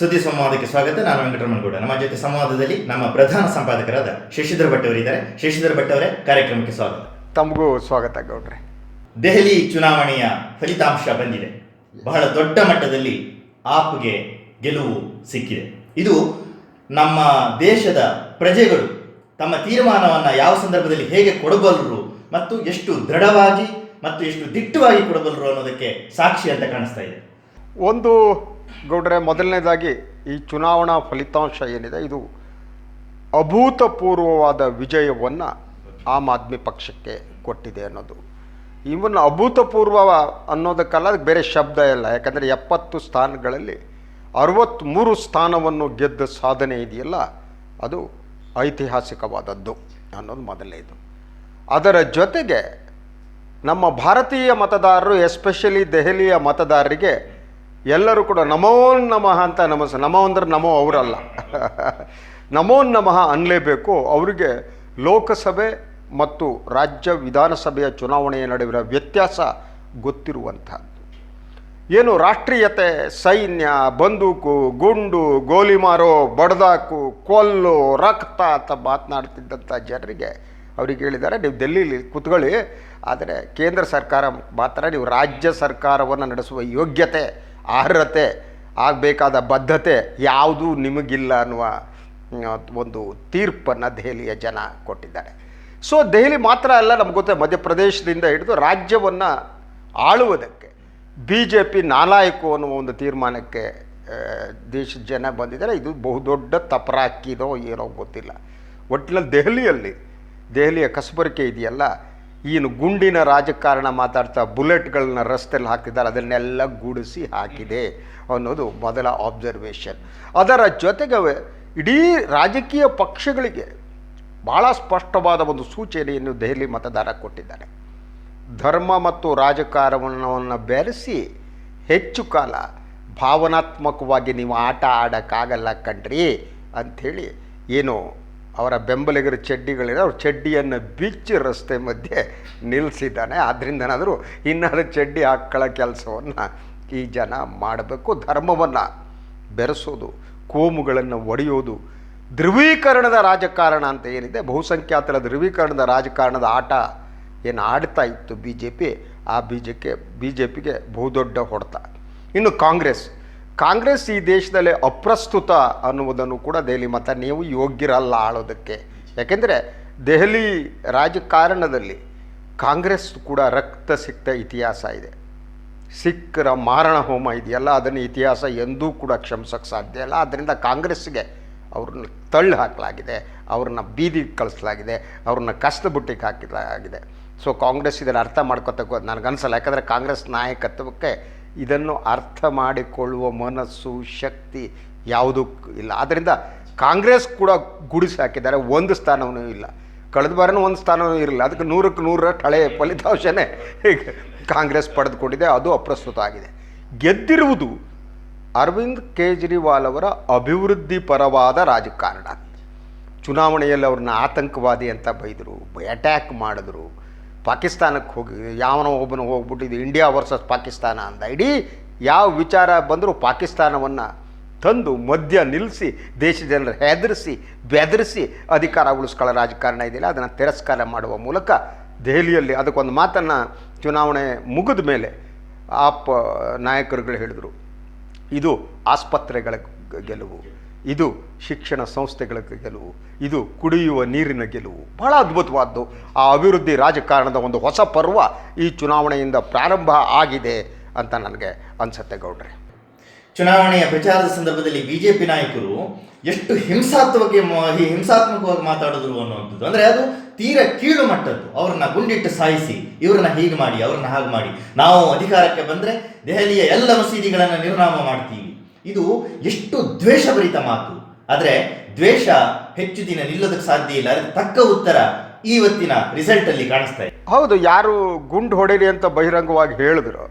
ಸುದ್ದಿ ಸಂವಾದಕ್ಕೆ ಸ್ವಾಗತ. ನಾನು ವೆಂಕಟರಮಣಗೌಡ. ನಮ್ಮ ಜೊತೆ ಸಂವಾದದಲ್ಲಿ ನಮ್ಮ ಪ್ರಧಾನ ಸಂಪಾದಕರಾದ ಶಶಿಧರ್ ಭಟ್ ಅವರಿದ್ದಾರೆ. ಶಶಿಧರ್ ಭಟ್ ಅವರೇ ಕಾರ್ಯಕ್ರಮಕ್ಕೆ ಸ್ವಾಗತ. ತಮಗೂ ಸ್ವಾಗತ ಗೌಡ್ರೆ. ದೆಹಲಿ ಚುನಾವಣೆಯ ಫಲಿತಾಂಶ ಬಂದಿದೆ. ಬಹಳ ದೊಡ್ಡ ಮಟ್ಟದಲ್ಲಿ ಆಪ್ಗೆ ಗೆಲುವು ಸಿಕ್ಕಿದೆ. ಇದು ನಮ್ಮ ದೇಶದ ಪ್ರಜೆಗಳು ತಮ್ಮ ತೀರ್ಮಾನವನ್ನು ಯಾವ ಸಂದರ್ಭದಲ್ಲಿ ಹೇಗೆ ಕೊಡಬಲ್ಲರು ಮತ್ತು ಎಷ್ಟು ದೃಢವಾಗಿ ಮತ್ತು ಎಷ್ಟು ದಿಟ್ಟವಾಗಿ ಕೊಡಬಲ್ಲರು ಅನ್ನೋದಕ್ಕೆ ಸಾಕ್ಷಿ ಅಂತ ಕಾಣಿಸ್ತಾ ಇದೆ. ಒಂದು ಗೌಡ್ರೆ, ಮೊದಲನೇದಾಗಿ ಈ ಚುನಾವಣಾ ಫಲಿತಾಂಶ ಏನಿದೆ, ಇದು ಅಭೂತಪೂರ್ವವಾದ ವಿಜಯವನ್ನು ಆಮ್ ಆದ್ಮಿ ಪಕ್ಷಕ್ಕೆ ಕೊಟ್ಟಿದೆ ಅನ್ನೋದು. ಇವನ್ ಅಭೂತಪೂರ್ವ ಅನ್ನೋದಕ್ಕಲ್ಲ ಬೇರೆ ಶಬ್ದ ಇಲ್ಲ. ಯಾಕಂದರೆ ಎಪ್ಪತ್ತು ಸ್ಥಾನಗಳಲ್ಲಿ ಅರವತ್ತ್ಮೂರು ಸ್ಥಾನವನ್ನು ಗೆದ್ದ ಸಾಧನೆ ಇದೆಯಲ್ಲ, ಅದು ಐತಿಹಾಸಿಕವಾದದ್ದು ಅನ್ನೋದು ಮೊದಲನೇದು. ಅದರ ಜೊತೆಗೆ ನಮ್ಮ ಭಾರತೀಯ ಮತದಾರರು, ಎಸ್ಪೆಷಲಿ ದೆಹಲಿಯ ಮತದಾರರಿಗೆ ಎಲ್ಲರೂ ಕೂಡ ನಮೋ ನಮಃ ಅಂತ ನಮಸ್ ನಮ ಅಂದ್ರೆ ನಮೋ ಅವರಲ್ಲ. ನಮೋ ನಮಃ ಅನ್ನಲೇಬೇಕು ಅವರಿಗೆ ಲೋಕಸಭೆ ಮತ್ತು ರಾಜ್ಯ ವಿಧಾನಸಭೆಯ ಚುನಾವಣೆಯ ನಡುವಿನ ವ್ಯತ್ಯಾಸ ಗೊತ್ತಿರುವಂಥದ್ದು. ಏನು ರಾಷ್ಟ್ರೀಯತೆ, ಸೈನ್ಯ, ಬಂದೂಕು, ಗುಂಡು ಗೋಲಿ ಮಾರೋ ಬಡದಾಕು, ಕೊಲ್ಲು, ರಕ್ತ ಅಂತ ಮಾತನಾಡ್ತಿದ್ದಂಥ ಜನರಿಗೆ ಅವ್ರಿಗೆ ಹೇಳಿದ್ದಾರೆ. ನೀವು ಡೆಲ್ಲಿಲಿ ಕೂತ್ಕೊಳ್ಳಿ. ಆದರೆ ಕೇಂದ್ರ ಸರ್ಕಾರ ಮಾತ್ರ ನೀವು ರಾಜ್ಯ ಸರ್ಕಾರವನ್ನು ನಡೆಸುವ ಯೋಗ್ಯತೆ ಅರ್ಹತೆ ಆಗಬೇಕಾದ ಬದ್ಧತೆ ಯಾವುದೂ ನಿಮಗಿಲ್ಲ ಅನ್ನುವ ಒಂದು ತೀರ್ಪನ್ನು ದೆಹಲಿಯ ಜನ ಕೊಟ್ಟಿದ್ದಾರೆ. ಸೊ ದೆಹಲಿ ಮಾತ್ರ ಅಲ್ಲ, ನಮ್ಗೆ ಗೊತ್ತೆ ಮಧ್ಯಪ್ರದೇಶದಿಂದ ಹಿಡಿದು ರಾಜ್ಯವನ್ನು ಆಳುವುದಕ್ಕೆ ಬಿ ಜೆ ಪಿ ನಾಲಾಯಕು ಅನ್ನುವ ಒಂದು ತೀರ್ಮಾನಕ್ಕೆ ದೇಶದ ಜನ ಬಂದಿದ್ದಾರೆ. ಇದು ಬಹುದೊಡ್ಡ ತಪರಾಕಿದೋ ಏನೋ ಗೊತ್ತಿಲ್ಲ. ಒಟ್ಟಿನಲ್ಲಿ ದೆಹಲಿಯಲ್ಲಿ, ದೆಹಲಿಯ ಕಸಬರಿಕೆ ಇದೆಯಲ್ಲ ಏನು ಗುಂಡಿನ ರಾಜಕಾರಣ ಮಾತಾಡ್ತಾ ಬುಲೆಟ್ಗಳನ್ನ ರಸ್ತೆಯಲ್ಲಿ ಹಾಕ್ತಿದ್ದಾರೆ. ಅದನ್ನೆಲ್ಲ ಗುಡಿಸಿ ಹಾಕಿದೆ ಅನ್ನೋದು ಮೊದಲ ಆಬ್ಸರ್ವೇಷನ್ ಅದರ ಜೊತೆಗೆ ಇಡೀ ರಾಜಕೀಯ ಪಕ್ಷಗಳಿಗೆ ಭಾಳ ಸ್ಪಷ್ಟವಾದ ಒಂದು ಸೂಚನೆಯನ್ನು ದೆಹಲಿ ಮತದಾರ ಕೊಟ್ಟಿದ್ದಾರೆ. ಧರ್ಮ ಮತ್ತು ರಾಜಕಾರಣವನ್ನು ಬೆರೆಸಿ ಹೆಚ್ಚು ಕಾಲ ಭಾವನಾತ್ಮಕವಾಗಿ ನೀವು ಆಟ ಆಡೋಕ್ಕಾಗಲ್ಲ ಕಣ್ರಿ ಅಂಥೇಳಿ ಏನು ಅವರ ಬೆಂಬಲಿಗರ ಚಡ್ಡಿಗಳಿದೆ. ಅವ್ರ ಚಡ್ಡಿಯನ್ನು ಬಿಚ್ಚಿ ರಸ್ತೆ ಮಧ್ಯೆ ನಿಲ್ಲಿಸಿದ್ದಾನೆ ಆದ್ದರಿಂದನಾದರೂ ಇನ್ನಾದರೂ ಚಡ್ಡಿ ಹಾಕ್ಕೊಳ್ಳೋ ಕೆಲಸವನ್ನು ಈ ಜನ ಮಾಡಬೇಕು. ಧರ್ಮವನ್ನು ಬೆರೆಸೋದು, ಕೋಮುಗಳನ್ನು ಒಡೆಯೋದು ಧ್ರುವೀಕರಣದ ರಾಜಕಾರಣ ಅಂತ ಏನಿದೆ? ಬಹುಸಂಖ್ಯಾತರ ಧ್ರುವೀಕರಣದ ರಾಜಕಾರಣದ ಆಟ ಏನು ಆಡ್ತಾ ಇತ್ತು ಬಿ ಜೆ ಪಿ ಆ B J K B J ಪಿಗೆ ಬಹುದೊಡ್ಡ ಹೊಡೆತ. ಇನ್ನು ಕಾಂಗ್ರೆಸ್ ಕಾಂಗ್ರೆಸ್ ಈ ದೇಶದಲ್ಲಿ ಅಪ್ರಸ್ತುತ ಅನ್ನುವುದನ್ನು ಕೂಡ ದೆಹಲಿ ಮತ ನೀವು ಯೋಗ್ಯರಲ್ಲ ಆಳೋದಕ್ಕೆ. ಯಾಕೆಂದರೆ ದೆಹಲಿ ರಾಜಕಾರಣದಲ್ಲಿ ಕಾಂಗ್ರೆಸ್ ಕೂಡ ರಕ್ತ ಸಿಕ್ತ ಇತಿಹಾಸ ಇದೆ. ಸಿಖ್ಖರ ಮಾರಣ ಹೋಮ ಇದೆಯಲ್ಲ, ಅದನ್ನು ಇತಿಹಾಸ ಎಂದೂ ಕೂಡ ಕ್ಷಮಿಸೋಕ್ಕೆ ಸಾಧ್ಯ ಇಲ್ಲ. ಆದ್ದರಿಂದ ಕಾಂಗ್ರೆಸ್ಗೆ ಅವ್ರನ್ನ ತಳ್ಳು ಹಾಕಲಾಗಿದೆ, ಅವ್ರನ್ನ ಬೀದಿಗೆ ಕಳಿಸಲಾಗಿದೆ, ಅವ್ರನ್ನ ಕಷ್ಟದ ಬುಟ್ಟಿಗೆ ಹಾಕಲಾಗಿದೆ ಸೊ ಕಾಂಗ್ರೆಸ್ ಇದನ್ನು ಅರ್ಥ ಮಾಡ್ಕೊತಕ್ಕೋ ನನಗನ್ಸಲ್ಲ. ಯಾಕಂದರೆ ಕಾಂಗ್ರೆಸ್ ನಾಯಕತ್ವಕ್ಕೆ ಇದನ್ನು ಅರ್ಥ ಮಾಡಿಕೊಳ್ಳುವ ಮನಸ್ಸು, ಶಕ್ತಿ ಯಾವುದೂ ಇಲ್ಲ. ಆದ್ದರಿಂದ ಕಾಂಗ್ರೆಸ್ ಕೂಡ ಗುಡಿಸಿ ಹಾಕಿದ್ದಾರೆ. ಒಂದು ಸ್ಥಾನವೂ ಇಲ್ಲ. ಕಳೆದ ಬಾರಿನೂ ಒಂದು ಸ್ಥಾನವೂ ಇರಲಿಲ್ಲ. ಅದಕ್ಕೆ ನೂರಕ್ಕೆ ನೂರ ಹಳೆಯ ಫಲಿತಾಂಶನೇ ಕಾಂಗ್ರೆಸ್ ಪಡೆದುಕೊಂಡಿದೆ. ಅದು ಅಪ್ರಸ್ತುತ ಆಗಿದೆ. ಗೆದ್ದಿರುವುದು ಅರವಿಂದ್ ಕೇಜ್ರಿವಾಲ್ ಅವರ ಅಭಿವೃದ್ಧಿ ಪರವಾದ ರಾಜಕಾರಣ. ಚುನಾವಣೆಯಲ್ಲಿ ಅವ್ರನ್ನ ಆತಂಕವಾದಿ ಅಂತ ಬೈದರು, ಅಟ್ಯಾಕ್ ಮಾಡಿದ್ರು. ಪಾಕಿಸ್ತಾನಕ್ಕೆ ಹೋಗಿ, ಯಾವನೋ ಒಬ್ಬನ ಹೋಗ್ಬಿಟ್ಟು ಇದು ಇಂಡಿಯಾ ವರ್ಸಸ್ ಪಾಕಿಸ್ತಾನ ಅಂತ ಇಡೀ ಯಾವ ವಿಚಾರ ಬಂದರೂ ಪಾಕಿಸ್ತಾನವನ್ನು ತಂದು ಮಧ್ಯ ನಿಲ್ಲಿಸಿ ದೇಶದ ಜನರು ಹೆದರಿಸಿ, ಬೆದರಿಸಿ ಅಧಿಕಾರ ಉಳಿಸ್ಕೊಳ್ಳೋ ರಾಜಕಾರಣ ಇದೆಯಲ್ಲ, ಅದನ್ನು ತಿರಸ್ಕಾರ ಮಾಡುವ ಮೂಲಕ ದೆಹಲಿಯಲ್ಲಿ ಅದಕ್ಕೊಂದು ಮಾತನ್ನು ಚುನಾವಣೆ ಮುಗಿದ ಮೇಲೆ ಆಪ್ ನಾಯಕರುಗಳು ಹೇಳಿದರು. ಇದು ಆಸ್ಪತ್ರೆಗಳ ಗೆಲುವು. ಇದು ಶಿಕ್ಷಣ ಸಂಸ್ಥೆಗಳ ಗೆಲುವು, ಇದು ಕುಡಿಯುವ ನೀರಿನ ಗೆಲುವು. ಬಹಳ ಅದ್ಭುತವಾದ್ದು. ಆ ಅಭಿವೃದ್ಧಿ ರಾಜಕಾರಣದ ಒಂದು ಹೊಸ ಪರ್ವ ಈ ಚುನಾವಣೆಯಿಂದ ಪ್ರಾರಂಭ ಆಗಿದೆ ಅಂತ ನನಗೆ ಅನ್ಸುತ್ತೆ ಗೌಡ್ರೆ. ಚುನಾವಣೆಯ ಪ್ರಚಾರದ ಸಂದರ್ಭದಲ್ಲಿ ಬಿಜೆಪಿ ನಾಯಕರು ಎಷ್ಟು ಹಿಂಸಾತ್ಮಕ ಹಿಂಸಾತ್ಮಕವಾಗಿ ಮಾತಾಡಿದ್ರು ಅನ್ನುವಂಥದ್ದು. ಅಂದ್ರೆ ಅದು ತೀರ ಕೀಳು ಮಟ್ಟದ್ದು. ಅವ್ರನ್ನ ಗುಂಡಿಟ್ಟು ಸಾಯಿಸಿ, ಇವ್ರನ್ನ ಹೀಗೆ ಮಾಡಿ, ಅವ್ರನ್ನ ಹಾಗೆ ಮಾಡಿ. ನಾವು ಅಧಿಕಾರಕ್ಕೆ ಬಂದ್ರೆ ದೆಹಲಿಯ ಎಲ್ಲ ಮಸೀದಿಗಳನ್ನು ನಿರ್ನಾಮ ಮಾಡ್ತೀವಿ. ಇದು ಎಷ್ಟು ದ್ವೇಷಭರಿತ ಮಾತು. ಆದರೆ ದ್ವೇಷ ಹೆಚ್ಚು ದಿನ ನಿಲ್ಲೋದಕ್ಕೆ ಸಾಧ್ಯ ಇಲ್ಲ. ಅದಕ್ಕೆ ತಕ್ಕ ಉತ್ತರ ಇವತ್ತಿನ ರಿಸಲ್ಟ್ ಅಲ್ಲಿ ಕಾಣಿಸ್ತಾ ಇದೆ. ಹೌದು, ಯಾರು ಗುಂಡು ಹೊಡೀರಿ ಅಂತ ಬಹಿರಂಗವಾಗಿ ಹೇಳಿದ್ರು,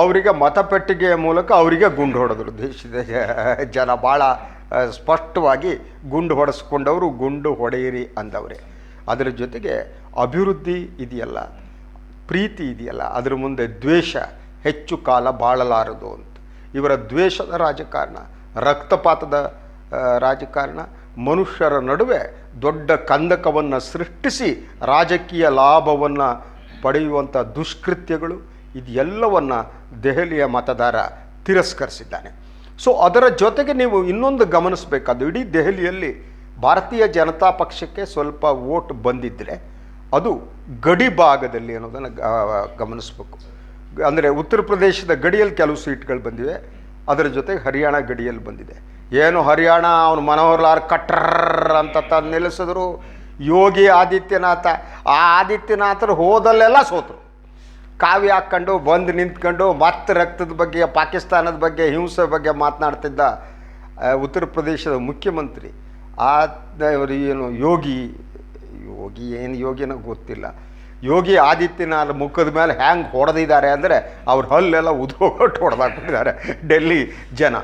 ಅವರಿಗೆ ಮತಪೆಟ್ಟಿಗೆಯ ಮೂಲಕ ಅವರಿಗೆ ಗುಂಡು ಹೊಡೆದ್ರು. ದೇಶದ ಜನ ಭಾಳ ಸ್ಪಷ್ಟವಾಗಿ ಗುಂಡು ಹೊಡೆಸ್ಕೊಂಡವರು ಗುಂಡು ಹೊಡೆಯಿರಿ ಅಂದವರೇ. ಅದರ ಜೊತೆಗೆ ಅಭಿವೃದ್ಧಿ ಇದೆಯಲ್ಲ, ಪ್ರೀತಿ ಇದೆಯಲ್ಲ, ಅದರ ಮುಂದೆ ದ್ವೇಷ ಹೆಚ್ಚು ಕಾಲ ಬಾಳಲಾರದು ಅಂತ. ಇವರ ದ್ವೇಷದ ರಾಜಕಾರಣ, ರಕ್ತಪಾತದ ರಾಜಕಾರಣ, ಮನುಷ್ಯರ ನಡುವೆ ದೊಡ್ಡ ಕಂದಕವನ್ನು ಸೃಷ್ಟಿಸಿ ರಾಜಕೀಯ ಲಾಭವನ್ನು ಪಡೆಯುವಂಥ ದುಷ್ಕೃತ್ಯಗಳು ಇದೆಲ್ಲವನ್ನು ದೆಹಲಿಯ ಮತದಾರ ತಿರಸ್ಕರಿಸಿದ್ದಾನೆ. ಸೊ ಅದರ ಜೊತೆಗೆ ನೀವು ಇನ್ನೊಂದು ಗಮನಿಸಬೇಕಾದ ಇಡೀ ದೆಹಲಿಯಲ್ಲಿ ಭಾರತೀಯ ಜನತಾ ಪಕ್ಷಕ್ಕೆ ಸ್ವಲ್ಪ ವೋಟ್ ಬಂದಿದ್ದರೆ ಅದು ಗಡಿ ಭಾಗದಲ್ಲಿ ಅನ್ನೋದನ್ನು ಗಮನಿಸಬೇಕು. ಅಂದರೆ ಉತ್ತರ ಪ್ರದೇಶದ ಗಡಿಯಲ್ಲಿ ಕೆಲವು ಸೀಟ್ಗಳು ಬಂದಿವೆ. ಅದರ ಜೊತೆಗೆ ಹರಿಯಾಣ ಗಡಿಯಲ್ಲಿ ಬಂದಿದೆ. ಏನು ಹರಿಯಾಣ ಅವನು ಮನೋಹರ್ ಲಾಲ್ ಕಟ್ರರ್ ಅಂತ ತಂದು ನಿಲ್ಲಿಸಿದ್ರು. ಯೋಗಿ ಆದಿತ್ಯನಾಥ, ಆ ಆದಿತ್ಯನಾಥರು ಹೋದಲ್ಲೆಲ್ಲ ಸೋತರು. ಕಾವಿ ಹಾಕ್ಕೊಂಡು, ಬಂದು ನಿಂತ್ಕೊಂಡು ಮತ್ತೆ ರಕ್ತದ ಬಗ್ಗೆ, ಪಾಕಿಸ್ತಾನದ ಬಗ್ಗೆ, ಹಿಂಸೆ ಬಗ್ಗೆ ಮಾತನಾಡ್ತಿದ್ದ ಉತ್ತರ ಪ್ರದೇಶದ ಮುಖ್ಯಮಂತ್ರಿ. ಆ, ಇವರು ಏನು ಯೋಗಿ ಯೋಗಿ ಏನು ಯೋಗಿನ ಗೊತ್ತಿಲ್ಲ. ಯೋಗಿ ಆದಿತ್ಯನಾಥ್ ಮುಖದ ಮೇಲೆ ಹ್ಯಾಂಗೆ ಹೊಡೆದಿದ್ದಾರೆ ಅಂದರೆ ಅವ್ರ ಹಲ್ಲೆಲ್ಲ ಉದ್ರೋಗಟ್ಟು ಹೊಡೆದಾಕ್ಬಿಟ್ಟಿದ್ದಾರೆ ಡೆಲ್ಲಿ ಜನ.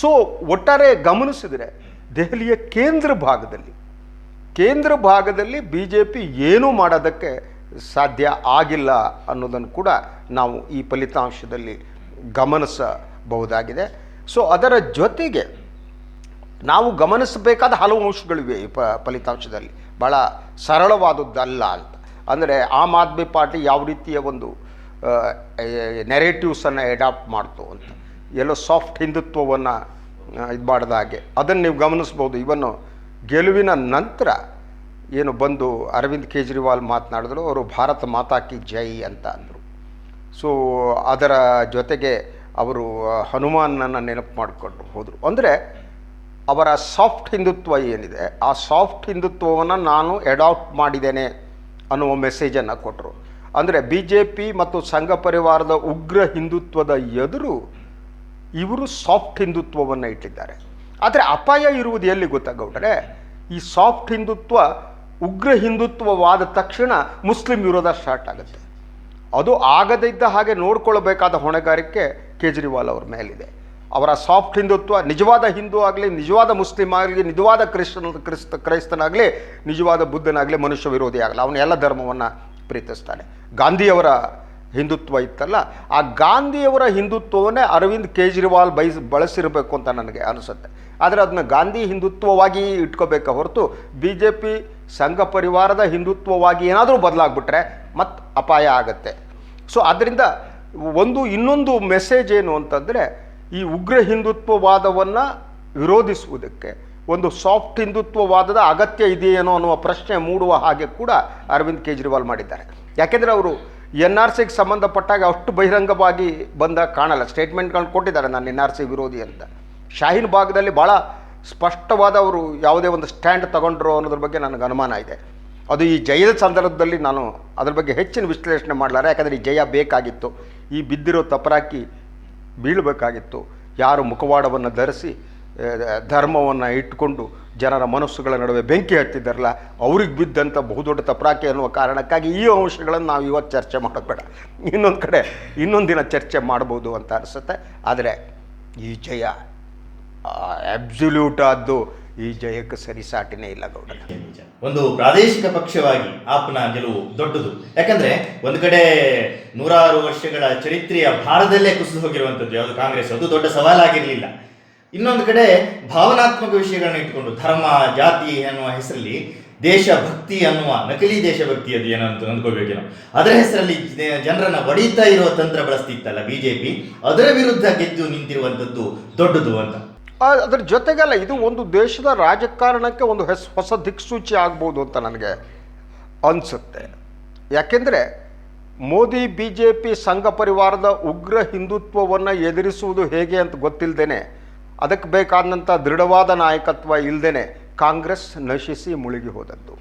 ಸೊ ಒಟ್ಟಾರೆ ಗಮನಿಸಿದರೆ ದೆಹಲಿಯ ಕೇಂದ್ರ ಭಾಗದಲ್ಲಿ ಕೇಂದ್ರ ಭಾಗದಲ್ಲಿ ಬಿ ಜೆ ಪಿ ಏನೂ ಮಾಡೋದಕ್ಕೆ ಸಾಧ್ಯ ಆಗಿಲ್ಲ ಅನ್ನೋದನ್ನು ಕೂಡ ನಾವು ಈ ಫಲಿತಾಂಶದಲ್ಲಿ ಗಮನಿಸಬಹುದಾಗಿದೆ. ಸೊ ಅದರ ಜೊತೆಗೆ ನಾವು ಗಮನಿಸಬೇಕಾದ ಹಲವು ಅಂಶಗಳಿವೆ ಈ ಫಲಿತಾಂಶದಲ್ಲಿ. ಭಾಳ ಸರಳವಾದದ್ದಲ್ಲ ಅಂತ. ಅಂದರೆ ಆಮ್ ಆದ್ಮಿ ಪಾರ್ಟಿ ಯಾವ ರೀತಿಯ ಒಂದು ನೆರೇಟಿವ್ಸನ್ನು ಅಡಾಪ್ಟ್ ಮಾಡ್ತು ಅಂತ. ಎಲ್ಲೋ ಸಾಫ್ಟ್ ಹಿಂದುತ್ವವನ್ನು ಇದು ಮಾಡಿದ ಹಾಗೆ. ಅದನ್ನು ನೀವು ಗಮನಿಸ್ಬೋದು. ಇವನ್ನು ಗೆಲುವಿನ ನಂತರ ಏನು ಬಂದು ಅರವಿಂದ್ ಕೇಜ್ರಿವಾಲ್ ಮಾತನಾಡಿದ್ರು, ಅವರು ಭಾರತ ಮಾತಾಕಿ ಜೈ ಅಂತ ಅಂದರು. ಸೊ ಅದರ ಜೊತೆಗೆ ಅವರು ಹನುಮಾನನ್ನು ನೆನಪು ಮಾಡಿಕೊಂಡು ಹೋದರು. ಅಂದರೆ ಅವರ ಸಾಫ್ಟ್ ಹಿಂದುತ್ವ ಏನಿದೆ, ಆ ಸಾಫ್ಟ್ ಹಿಂದುತ್ವವನ್ನು ನಾನು ಅಡಾಪ್ಟ್ ಮಾಡಿದ್ದೇನೆ ಅನ್ನುವ ಮೆಸೇಜನ್ನು ಕೊಟ್ಟರು ಅಂದರೆ ಬಿ ಜೆ ಪಿ ಮತ್ತು ಸಂಘ ಪರಿವಾರದ ಉಗ್ರ ಹಿಂದುತ್ವದ ಎದುರು ಇವರು ಸಾಫ್ಟ್ ಹಿಂದುತ್ವವನ್ನು ಇಟ್ಟಿದ್ದಾರೆ. ಆದರೆ ಅಪಾಯ ಇರುವುದು ಎಲ್ಲಿ ಗೊತ್ತಾ ಗೌಡರೆ? ಈ ಸಾಫ್ಟ್ ಹಿಂದುತ್ವ, ಉಗ್ರ ಹಿಂದುತ್ವವಾದ ತಕ್ಷಣ ಮುಸ್ಲಿಂ ವಿರೋಧ ಸ್ಟಾರ್ಟ್ ಆಗುತ್ತೆ. ಅದು ಆಗದಿದ್ದ ಹಾಗೆ ನೋಡ್ಕೊಳ್ಬೇಕಾದ ಹೊಣೆಗಾರಿಕೆ ಕೇಜ್ರಿವಾಲ್ ಅವ್ರ ಮೇಲಿದೆ. ಅವರ ಸಾಫ್ಟ್ ಹಿಂದುತ್ವ ನಿಜವಾದ ಹಿಂದೂ ಆಗಲಿ, ನಿಜವಾದ ಮುಸ್ಲಿಂ ಆಗಲಿ, ನಿಜವಾದ ಕ್ರಿಶ್ಚನ್ ಕ್ರಿಸ್ತ, ಕ್ರೈಸ್ತನಾಗಲಿ, ನಿಜವಾದ ಬುದ್ಧನಾಗಲಿ ಮನುಷ್ಯ ವಿರೋಧಿ ಆಗಲಿ ಅವನು ಎಲ್ಲ ಧರ್ಮವನ್ನು ಪ್ರೀತಿಸ್ತಾನೆ. ಗಾಂಧಿಯವರ ಹಿಂದುತ್ವ ಇತ್ತಲ್ಲ, ಆ ಗಾಂಧಿಯವರ ಹಿಂದುತ್ವವನ್ನೇ ಅರವಿಂದ್ ಕೇಜ್ರಿವಾಲ್ ಬಯಸ್ ಬಳಸಿರಬೇಕು ಅಂತ ನನಗೆ ಅನಿಸುತ್ತೆ. ಆದರೆ ಅದನ್ನ ಗಾಂಧಿ ಹಿಂದುತ್ವವಾಗಿ ಇಟ್ಕೋಬೇಕ ಹೊರತು ಬಿ ಜೆ ಪಿ ಸಂಘ ಪರಿವಾರದ ಹಿಂದುತ್ವವಾಗಿ ಏನಾದರೂ ಬದಲಾಗ್ಬಿಟ್ರೆ ಮತ್ತೆ ಅಪಾಯ ಆಗುತ್ತೆ. ಸೊ ಅದರಿಂದ ಒಂದು ಇನ್ನೊಂದು ಮೆಸೇಜ್ ಏನು ಅಂತಂದರೆ ಈ ಉಗ್ರ ಹಿಂದುತ್ವವಾದವನ್ನು ವಿರೋಧಿಸುವುದಕ್ಕೆ, ಒಂದು ಸಾಫ್ಟ್ ಹಿಂದುತ್ವವಾದದ ಅಗತ್ಯ ಇದೆಯೇನೋ ಅನ್ನುವ ಪ್ರಶ್ನೆ ಮೂಡುವ ಹಾಗೆ ಕೂಡ ಅರವಿಂದ್ ಕೇಜ್ರಿವಾಲ್ ಮಾಡಿದ್ದಾರೆ. ಯಾಕೆಂದರೆ ಅವರು ಎನ್ ಆರ್ ಸಿಗೆ ಸಂಬಂಧಪಟ್ಟಾಗ ಅಷ್ಟು ಬಹಿರಂಗವಾಗಿ ಬಂದ ಕಾಣಲ್ಲ. ಸ್ಟೇಟ್ಮೆಂಟ್ಗಳನ್ನು ಕೊಟ್ಟಿದ್ದಾರೆ ನಾನು ಎನ್ ಆರ್ ಸಿ ವಿರೋಧಿ ಅಂತ. ಶಾಹೀನ್ ಭಾಗದಲ್ಲಿ ಭಾಳ ಸ್ಪಷ್ಟವಾದ ಅವರು ಯಾವುದೇ ಒಂದು ಸ್ಟ್ಯಾಂಡ್ ತಗೊಂಡ್ರು ಅನ್ನೋದ್ರ ಬಗ್ಗೆ ನನಗೆ ಅನುಮಾನ ಇದೆ. ಅದು ಈ ಜಯದ ಸಂದರ್ಭದಲ್ಲಿ ನಾನು ಅದ್ರ ಬಗ್ಗೆ ಹೆಚ್ಚಿನ ವಿಶ್ಲೇಷಣೆ ಮಾಡಲಾರೆ. ಯಾಕಂದರೆ ಈ ಜಯ ಬೇಕಾಗಿತ್ತು. ಈ ಬಿದ್ದಿರೋ ತಪರಾಕಿ ಬೀಳಬೇಕಾಗಿತ್ತು. ಯಾರು ಮುಖವಾಡವನ್ನು ಧರಿಸಿ ಧರ್ಮವನ್ನು ಇಟ್ಟುಕೊಂಡು ಜನರ ಮನಸ್ಸುಗಳ ನಡುವೆ ಬೆಂಕಿ ಹತ್ತಿದ್ದಾರಲ್ಲ, ಅವ್ರಿಗೆ ಬಿದ್ದಂಥ ಬಹುದೊಡ್ಡ ತಪ್ರಾಕೆ ಅನ್ನುವ ಕಾರಣಕ್ಕಾಗಿ ಈ ಅಂಶಗಳನ್ನು ನಾವು ಇವತ್ತು ಚರ್ಚೆ ಮಾಡೋದು ಬೇಡ ಇನ್ನೊಂದು ಕಡೆ ಇನ್ನೊಂದು ದಿನ ಚರ್ಚೆ ಮಾಡ್ಬೋದು ಅಂತ ಅನಿಸುತ್ತೆ. ಆದರೆ ಈ ಜಯ ಅಬ್ಸಲ್ಯೂಟ್ ಆದ್ದು ಈ ಜಯಕ್ಕೆ ಸರಿಸಾಟಿನೇ ಇಲ್ಲ ಗೌಡರ. ಒಂದು ಪ್ರಾದೇಶಿಕ ಪಕ್ಷವಾಗಿ ಆಪ್ನ ಗೆಲುವು ದೊಡ್ಡದು. ಯಾಕಂದ್ರೆ ಒಂದು ಕಡೆ ನೂರಾರು ವರ್ಷಗಳ ಚರಿತ್ರೆಯ ಭಾರದಲ್ಲೇ ಕುಸಿದು ಹೋಗಿರುವಂಥದ್ದು ಯಾವುದು ಕಾಂಗ್ರೆಸ್, ಅದು ದೊಡ್ಡ ಸವಾಲಾಗಿರಲಿಲ್ಲ. ಇನ್ನೊಂದು ಕಡೆ ಭಾವನಾತ್ಮಕ ವಿಷಯಗಳನ್ನ ಇಟ್ಕೊಂಡು ಧರ್ಮ, ಜಾತಿ ಅನ್ನುವ ಹೆಸರಲ್ಲಿ ದೇಶಭಕ್ತಿ ಅನ್ನುವ ನಕಲಿ ದೇಶಭಕ್ತಿ ಅದು ಏನೋ ಅಂತ ಅಂದ್ಕೋಬೇಕೇನೋ ಅದರ ಹೆಸರಲ್ಲಿ ಜನರನ್ನ ಬಡಿತಾ ಇರುವ ತಂತ್ರ ಬಳಸ್ತಿತ್ತಲ್ಲ ಬಿಜೆಪಿ, ಅದರ ವಿರುದ್ಧ ಗೆದ್ದು ನಿಂತಿರುವಂಥದ್ದು ದೊಡ್ಡದು ಅಂತ. ಅದ್ರ ಜೊತೆಗೆಲ್ಲ, ಇದು ಒಂದು ದೇಶದ ರಾಜಕಾರಣಕ್ಕೆ ಒಂದು ಹೆಸ್, ಹೊಸ ದಿಕ್ಸೂಚಿ ಆಗ್ಬೋದು ಅಂತ ನನಗೆ ಅನಿಸುತ್ತೆ. ಯಾಕೆಂದರೆ, ಮೋದಿ ಬಿ ಜೆ ಪಿ ಸಂಘ ಪರಿವಾರದ ಉಗ್ರ ಹಿಂದುತ್ವವನ್ನು ಎದುರಿಸುವುದು ಹೇಗೆ ಅಂತ ಗೊತ್ತಿಲ್ಲದೇನೆ ಅದಕ್ಕೆ ಬೇಕಾದಂಥ ದೃಢವಾದ ನಾಯಕತ್ವ ಇಲ್ಲದೇನೆ ಕಾಂಗ್ರೆಸ್ ನಶಿಸಿ ಮುಳುಗಿ ಹೋದದ್ದು.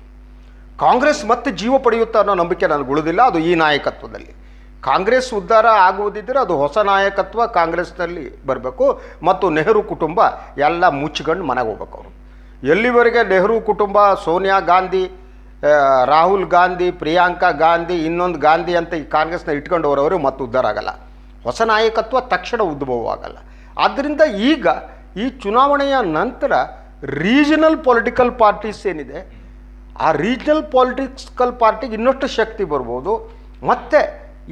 ಕಾಂಗ್ರೆಸ್ ಮತ್ತೆ ಜೀವ ಪಡೆಯುತ್ತೆ ಅನ್ನೋ ನಂಬಿಕೆ ನನಗೆ ಉಳಿದಿಲ್ಲ, ಅದು ಈ ನಾಯಕತ್ವದಲ್ಲಿ. ಕಾಂಗ್ರೆಸ್ ಉದ್ಧಾರ ಆಗುವುದಿದ್ದರೆ ಅದು ಹೊಸ ನಾಯಕತ್ವ ಕಾಂಗ್ರೆಸ್ನಲ್ಲಿ ಬರಬೇಕು ಮತ್ತು ನೆಹರು ಕುಟುಂಬ ಎಲ್ಲ ಮುಚ್ಚಿಕೊಂಡು ಮನೆಗೆ ಹೋಗ್ಬೇಕು ಅವರು. ಎಲ್ಲಿವರೆಗೆ ನೆಹರು ಕುಟುಂಬ, ಸೋನಿಯಾ ಗಾಂಧಿ ರಾಹುಲ್ ಗಾಂಧಿ, ಪ್ರಿಯಾಂಕಾ ಗಾಂಧಿ, ಇನ್ನೊಂದು ಗಾಂಧಿ ಅಂತ ಈ ಕಾಂಗ್ರೆಸ್ನ ಇಟ್ಕೊಂಡು ಹೋರವರು ಮತ್ತು ಉದ್ಧಾರ ಆಗಲ್ಲ. ಹೊಸ ನಾಯಕತ್ವ ತಕ್ಷಣ ಉದ್ಭವ ಆಗಲ್ಲ. ಆದ್ದರಿಂದ ಈಗ ಈ ಚುನಾವಣೆಯ ನಂತರ ರೀಜನಲ್ ಪೊಲಿಟಿಕಲ್ ಪಾರ್ಟೀಸ್ ಏನಿದೆ, ಆ ರೀಜನಲ್ ಪೊಲಿಟಿಕಲ್ ಪಾರ್ಟಿಗೆ ಇನ್ನಷ್ಟು ಶಕ್ತಿ ಬರ್ಬೋದು, ಮತ್ತು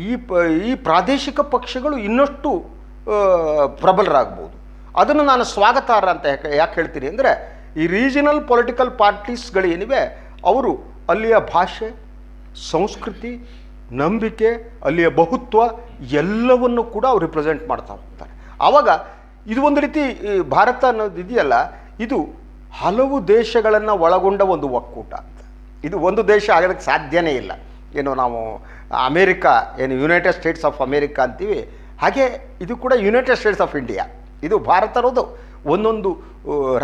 ಈ ಪ, ಈ ಪ್ರಾದೇಶಿಕ ಪಕ್ಷಗಳು ಇನ್ನಷ್ಟು ಪ್ರಬಲರಾಗ್ಬೋದು. ಅದನ್ನು ನಾನು ಸ್ವಾಗತಾರ್ಹ ಅಂತ ಯಾಕೆ ಯಾಕೆ ಹೇಳ್ತೀನಿ ಅಂದರೆ, ಈ ರೀಜನಲ್ ಪೊಲಿಟಿಕಲ್ ಪಾರ್ಟೀಸ್ಗಳೇನಿವೆ ಅವರು ಅಲ್ಲಿಯ ಭಾಷೆ, ಸಂಸ್ಕೃತಿ, ನಂಬಿಕೆ, ಅಲ್ಲಿಯ ಬಹುತ್ವ ಎಲ್ಲವನ್ನು ಕೂಡ ಅವ್ರು ರಿಪ್ರೆಸೆಂಟ್ ಮಾಡ್ತಾ ಹೋಗ್ತಾರೆ. ಆವಾಗ ಇದು ಒಂದು ರೀತಿ ಭಾರತ ಅನ್ನೋದು ಇದೆಯಲ್ಲ, ಇದು ಹಲವು ದೇಶಗಳನ್ನು ಒಳಗೊಂಡ ಒಂದು ಒಕ್ಕೂಟ ಇದು ಒಂದು ದೇಶ ಆಗೋದಕ್ಕೆ ಸಾಧ್ಯನೇ ಇಲ್ಲ. ಏನು ನಾವು ಅಮೇರಿಕಾ, ಏನು ಯುನೈಟೆಡ್ ಸ್ಟೇಟ್ಸ್ ಆಫ್ ಅಮೇರಿಕಾ ಅಂತೀವಿ. ಹಾಗೆ ಇದು ಕೂಡ ಯುನೈಟೆಡ್ ಸ್ಟೇಟ್ಸ್ ಆಫ್ ಇಂಡಿಯಾ ಇದು ಭಾರತ ಅನ್ನೋದು ಒಂದೊಂದು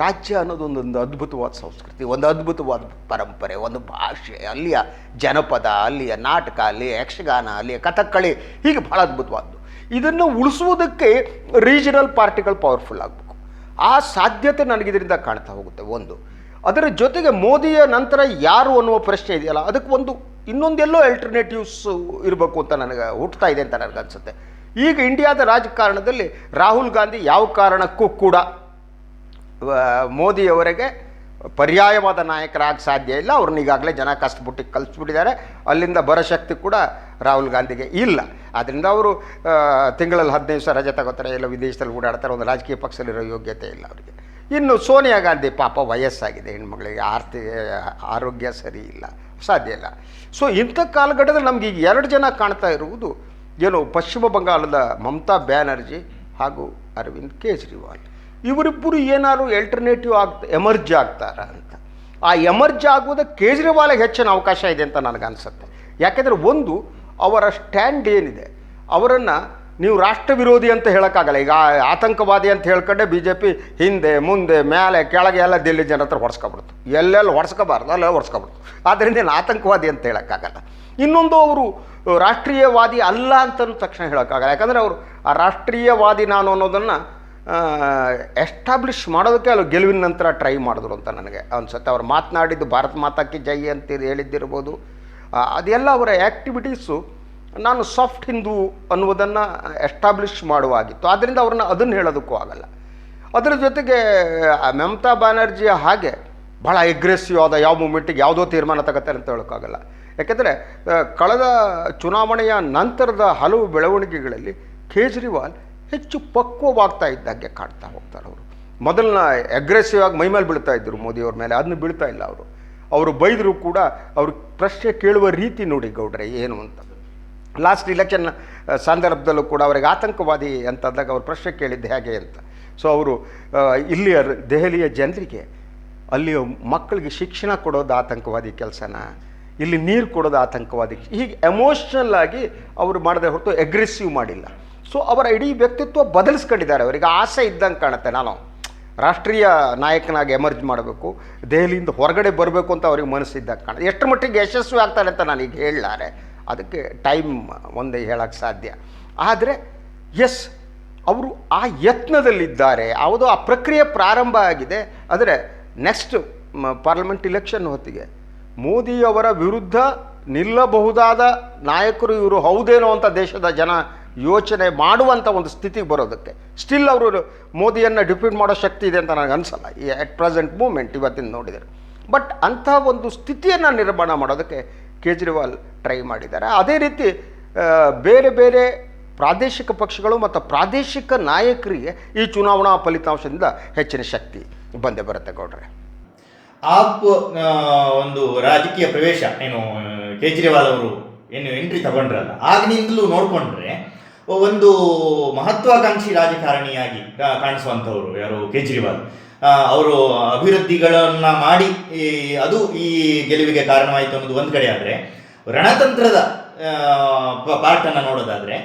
ರಾಜ್ಯ ಅನ್ನೋದು ಒಂದೊಂದು ಅದ್ಭುತವಾದ ಸಂಸ್ಕೃತಿ, ಒಂದು ಅದ್ಭುತವಾದ ಪರಂಪರೆ, ಒಂದು ಭಾಷೆ, ಅಲ್ಲಿಯ ಜನಪದ, ಅಲ್ಲಿಯ ನಾಟಕ, ಅಲ್ಲಿಯ ಯಕ್ಷಗಾನ, ಅಲ್ಲಿಯ ಕಥಕ್ಕಳಿ, ಹೀಗೆ ಭಾಳ ಅದ್ಭುತವಾದ್ದು. ಇದನ್ನು ಉಳಿಸುವುದಕ್ಕೆ ರೀಜನಲ್ ಪಾರ್ಟಿಗಳು ಪವರ್ಫುಲ್ ಆಗಬೇಕು. ಆ ಸಾಧ್ಯತೆ ನನಗೆ ಇದರಿಂದ ಕಾಣ್ತಾ ಹೋಗುತ್ತೆ. ಒಂದು. ಅದರ ಜೊತೆಗೆ ಮೋದಿಯ ನಂತರ ಯಾರು ಅನ್ನುವ ಪ್ರಶ್ನೆ ಇದೆಯಲ್ಲ, ಅದಕ್ಕೆ ಒಂದು ಇನ್ನೊಂದೆಲ್ಲೋ ಆಲ್ಟರ್ನೇಟಿವ್ಸ್ ಇರಬೇಕು ಅಂತ ನನಗೆ ಹುಟ್ಟುತ್ತಾ ಇದೆ ಅಂತ ನನಗನ್ಸುತ್ತೆ ಈಗ ಇಂಡಿಯಾದ ರಾಜಕಾರಣದಲ್ಲಿ ರಾಹುಲ್ ಗಾಂಧಿ ಯಾವ ಕಾರಣಕ್ಕೂ ಕೂಡ ಮೋದಿಯವರೆಗೆ ಮೋದಿಯವರಿಗೆ ಪರ್ಯಾಯವಾದ ನಾಯಕರಾಗಿ ಸಾಧ್ಯ ಇಲ್ಲ. ಅವ್ರನ್ನ ಈಗಾಗಲೇ ಜನ ಕಷ್ಟಪಟ್ಟು ಕಲಿಸ್ಬಿಟ್ಟಿದ್ದಾರೆ. ಅಲ್ಲಿಂದ ಬರೋ ಶಕ್ತಿ ಕೂಡ ರಾಹುಲ್ ಗಾಂಧಿಗೆ ಇಲ್ಲ. ಆದ್ದರಿಂದ ಅವರು ತಿಂಗಳಲ್ಲಿ ಹದಿನೈದು ದಿವಸ ರಜೆ ತಗೋತಾರೆ. ಎಲ್ಲ ವಿದೇಶದಲ್ಲಿ ಓಡಾಡ್ತಾರೆ. ಒಂದು ರಾಜಕೀಯ ಪಕ್ಷದಲ್ಲಿರೋ ಯೋಗ್ಯತೆ ಇಲ್ಲ ಅವರಿಗೆ. ಇನ್ನು ಸೋನಿಯಾ ಗಾಂಧಿ ಪಾಪ ವಯಸ್ಸಾಗಿದೆ. ಹೆಣ್ಮಗಳಿಗೆ ಆರ್ಥಿಕ ಆರೋಗ್ಯ ಸರಿ ಇಲ್ಲ. ಸಾಧ್ಯ ಇಲ್ಲ. ಸೊ ಇಂಥ ಕಾಲಘಟ್ಟದಲ್ಲಿ ನಮ್ಗೆ ಈಗ ಎರಡು ಜನ ಕಾಣ್ತಾ ಇರುವುದು, ಏನು ಪಶ್ಚಿಮ ಬಂಗಾಳದ ಮಮತಾ ಬ್ಯಾನರ್ಜಿ ಹಾಗೂ ಅರವಿಂದ್ ಕೇಜ್ರಿವಾಲ್. ಇವರಿಬ್ಬರು ಏನಾದ್ರು ಎಲ್ಟರ್ನೇಟಿವ್ ಆಗ್ತಾ ಎಮರ್ಜ್ ಆಗ್ತಾರ ಅಂತ. ಆ ಎಮರ್ಜ್ ಆಗುವುದಕ್ಕೆ ಕೇಜ್ರಿವಾಲ್ಗೆ ಹೆಚ್ಚಿನ ಅವಕಾಶ ಇದೆ ಅಂತ ನನಗನ್ಸುತ್ತೆ. ಯಾಕೆಂದರೆ ಒಂದು, ಅವರ ಸ್ಟ್ಯಾಂಡ್ ಏನಿದೆ, ಅವರನ್ನು ನೀವು ರಾಷ್ಟ್ರ ವಿರೋಧಿ ಅಂತ ಹೇಳೋಕ್ಕಾಗಲ್ಲ. ಈಗ ಆತಂಕವಾದಿ ಅಂತ ಹೇಳ್ಕೊಂಡೆ ಬಿ ಜೆ ಪಿ ಹಿಂದೆ, ಮುಂದೆ ಮೇಲೆ ಕೆಳಗೆ ಎಲ್ಲ ದಿಲ್ಲಿ ಜನ ಹತ್ರ ಹೊಡ್ಸ್ಕೊಬಿಡ್ತು. ಎಲ್ಲೆಲ್ಲಿ ಹೊಡ್ಸ್ಕೋಬಾರ್ದು, ಅಲ್ಲೆಲ್ಲ ಹೊಡ್ಸ್ಕೊಬಿಡ್ತು. ಆದ್ದರಿಂದ ಏನು ಆತಂಕವಾದಿ ಅಂತ ಹೇಳೋಕ್ಕಾಗಲ್ಲ. ಇನ್ನೊಂದು ಅವರು ರಾಷ್ಟ್ರೀಯವಾದಿ ಅಲ್ಲ ಅಂತ ತಕ್ಷಣ ಹೇಳೋಕ್ಕಾಗಲ್ಲ. ಯಾಕಂದರೆ ಅವರು ಆ ರಾಷ್ಟ್ರೀಯವಾದಿ ನಾನು ಅನ್ನೋದನ್ನು ಎಸ್ಟಾಬ್ಲಿಷ್ ಮಾಡೋದಕ್ಕೆ ಅಲ್ಲಿ ಗೆಲುವಿನ ನಂತರ ಟ್ರೈ ಮಾಡಿದ್ರು ಅಂತ ನನಗೆ ಅನ್ಸುತ್ತೆ. ಅವ್ರು ಮಾತನಾಡಿದ್ದು ಭಾರತ್ ಮಾತಾಕಿ ಜೈ ಅಂತ ಹೇಳಿದ್ದಿರ್ಬೋದು. ಅದೆಲ್ಲ ಅವರ ಆ್ಯಕ್ಟಿವಿಟೀಸು ನಾನು ಸಾಫ್ಟ್ ಹಿಂದೂ ಅನ್ನುವುದನ್ನು ಎಸ್ಟಾಬ್ಲಿಷ್ ಮಾಡುವಾಗಿತ್ತು. ಆದ್ದರಿಂದ ಅವ್ರನ್ನ ಅದನ್ನು ಹೇಳೋದಕ್ಕೂ ಆಗಲ್ಲ. ಅದರ ಜೊತೆಗೆ ಮಮತಾ ಬ್ಯಾನರ್ಜಿಯ ಹಾಗೆ ಭಾಳ ಎಗ್ರೆಸಿವ್ ಆದ ಯಾವ ಮೂಮೆಂಟಿಗೆ ಯಾವುದೋ ತೀರ್ಮಾನ ತಗೋತಾರೆ ಅಂತ ಹೇಳೋಕ್ಕಾಗಲ್ಲ ಯಾಕೆಂದರೆ ಕಳೆದ ಚುನಾವಣೆಯ ನಂತರದ ಹಲವು ಬೆಳವಣಿಗೆಗಳಲ್ಲಿ ಕೇಜ್ರಿವಾಲ್ ಹೆಚ್ಚು ಪಕ್ವವಾಗ್ತಾ ಇದ್ದಾಗೆ ಕಾಡ್ತಾ ಹೋಗ್ತಾರೆ ಅವರು. ಮೊದಲನ ಅಗ್ರೆಸಿವ್ ಆಗಿ ಮೈಮೇಲೆ ಬೀಳ್ತಾ ಇದ್ದರು ಮೋದಿಯವ್ರ ಮೇಲೆ ಅದನ್ನು ಬೀಳ್ತಾ ಇಲ್ಲ ಅವರು. ಅವರು ಬೈದರೂ ಕೂಡ ಅವರು ಪ್ರಶ್ನೆ ಕೇಳುವ ರೀತಿ ನೋಡಿ ಗೌಡ್ರೆ, ಏನು ಅಂತ. ಲಾಸ್ಟ್ ಇಲೆಕ್ಷನ್ ಸಂದರ್ಭದಲ್ಲೂ ಕೂಡ ಅವರಿಗೆ ಆತಂಕವಾದಿ ಅಂತಂದಾಗ ಅವರು ಪ್ರಶ್ನೆ ಕೇಳಿದ್ದು ಹೇಗೆ ಅಂತ. ಸೊ ಅವರು ಇಲ್ಲಿಯ ದೆಹಲಿಯ ಜನರಿಗೆ ಅಲ್ಲಿಯ ಮಕ್ಕಳಿಗೆ ಶಿಕ್ಷಣ ಕೊಡೋದು ಆತಂಕವಾದಿ ಕೆಲಸನ? ಇಲ್ಲಿ ನೀರು ಕೊಡೋದು ಆತಂಕವಾದಿ. ಹೀಗೆ ಎಮೋಷ್ನಲ್ ಆಗಿ ಅವರು ಮಾಡದೆ ಹೊರತು ಎಗ್ರೆಸಿವ್ ಮಾಡಿಲ್ಲ. ಸೊ ಅವರ ಇಡೀ ವ್ಯಕ್ತಿತ್ವ ಬದಲಿಸ್ಕೊಂಡಿದ್ದಾರೆ. ಅವರಿಗೆ ಆಸೆ ಇದ್ದಂಗೆ ಕಾಣುತ್ತೆ. ನಾನು ರಾಷ್ಟ್ರೀಯ ನಾಯಕನಾಗಿ ಎಮರ್ಜ್ ಮಾಡಬೇಕು, ದೆಹಲಿಯಿಂದ ಹೊರಗಡೆ ಬರಬೇಕು ಅಂತ ಅವ್ರಿಗೆ ಮನಸ್ಸಿದ್ದಾಗ ಕಾಣ ಎಷ್ಟು ಮಟ್ಟಿಗೆ ಯಶಸ್ವಿ ಆಗ್ತಾರೆ ಅಂತ ನಾನು ಈಗ ಹೇಳಲಾರೆ. ಅದಕ್ಕೆ ಟೈಮ್ ಒಂದೇ ಹೇಳೋಕ್ಕೆ ಸಾಧ್ಯ. ಆದರೆ ಎಸ್ ಅವರು ಆ ಯತ್ನದಲ್ಲಿದ್ದಾರೆ. ಯಾವುದೋ ಆ ಪ್ರಕ್ರಿಯೆ ಪ್ರಾರಂಭ ಆಗಿದೆ. ಆದರೆ ನೆಕ್ಸ್ಟ್ ಪಾರ್ಲಿಮೆಂಟ್ ಇಲೆಕ್ಷನ್ ಹೊತ್ತಿಗೆ ಮೋದಿಯವರ ವಿರುದ್ಧ ನಿಲ್ಲಬಹುದಾದ ನಾಯಕರು ಇವರು ಹೌದೇನೋ ಅಂತ ದೇಶದ ಜನ ಯೋಚನೆ ಮಾಡುವಂಥ ಒಂದು ಸ್ಥಿತಿಗೆ ಬರೋದಕ್ಕೆ. ಸ್ಟಿಲ್ ಅವರು ಮೋದಿಯನ್ನು ಡಿಫೀಟ್ ಮಾಡೋ ಶಕ್ತಿ ಇದೆ ಅಂತ ನನಗೆ ಅನಿಸಲ್ಲ. ಈ ಅಟ್ ಪ್ರೆಸೆಂಟ್ ಮೂಮೆಂಟ್ ಇವತ್ತಿನ ನೋಡಿದರೆ. ಬಟ್ ಅಂಥ ಒಂದು ಸ್ಥಿತಿಯನ್ನು ನಿರ್ಮಾಣ ಮಾಡೋದಕ್ಕೆ ಕೇಜ್ರಿವಾಲ್ ಟ್ರೈ ಮಾಡಿದ್ದಾರೆ. ಅದೇ ರೀತಿ ಬೇರೆ ಬೇರೆ ಪ್ರಾದೇಶಿಕ ಪಕ್ಷಗಳು ಮತ್ತು ಪ್ರಾದೇಶಿಕ ನಾಯಕರಿಗೆ ಈ ಚುನಾವಣಾ ಫಲಿತಾಂಶದಿಂದ ಹೆಚ್ಚಿನ ಶಕ್ತಿ ಬಂದೇ ಬರುತ್ತೆ ಗೌಡ್ರೆ. ಆಪ್ ಒಂದು ರಾಜಕೀಯ ಪ್ರವೇಶ ಏನು, ಕೇಜ್ರಿವಾಲ್ ಅವರು ಏನು ಎಂಟ್ರಿ ತಗೊಂಡ್ರಲ್ಲ ಆಗಿನಿಂದಲೂ ನೋಡ್ಕೊಂಡ್ರೆ ಒಂದು ಮಹತ್ವಾಕಾಂಕ್ಷಿ ರಾಜಕಾರಣಿಯಾಗಿ ಕಾಣಿಸುವಂಥವ್ರು ಯಾರು ಕೇಜ್ರಿವಾಲ್. ಅವರು ಅಭಿವೃದ್ಧಿಗಳನ್ನ ಮಾಡಿ ಅದು ಈ ಗೆಲುವಿಗೆ ಕಾರಣವಾಯಿತು ಅನ್ನೋದು ಒಂದು ಕಡೆ ಆದರೆ, ರಣತಂತ್ರದ ಪಾರ್ಟನ್ನು ನೋಡೋದಾದ್ರೆ,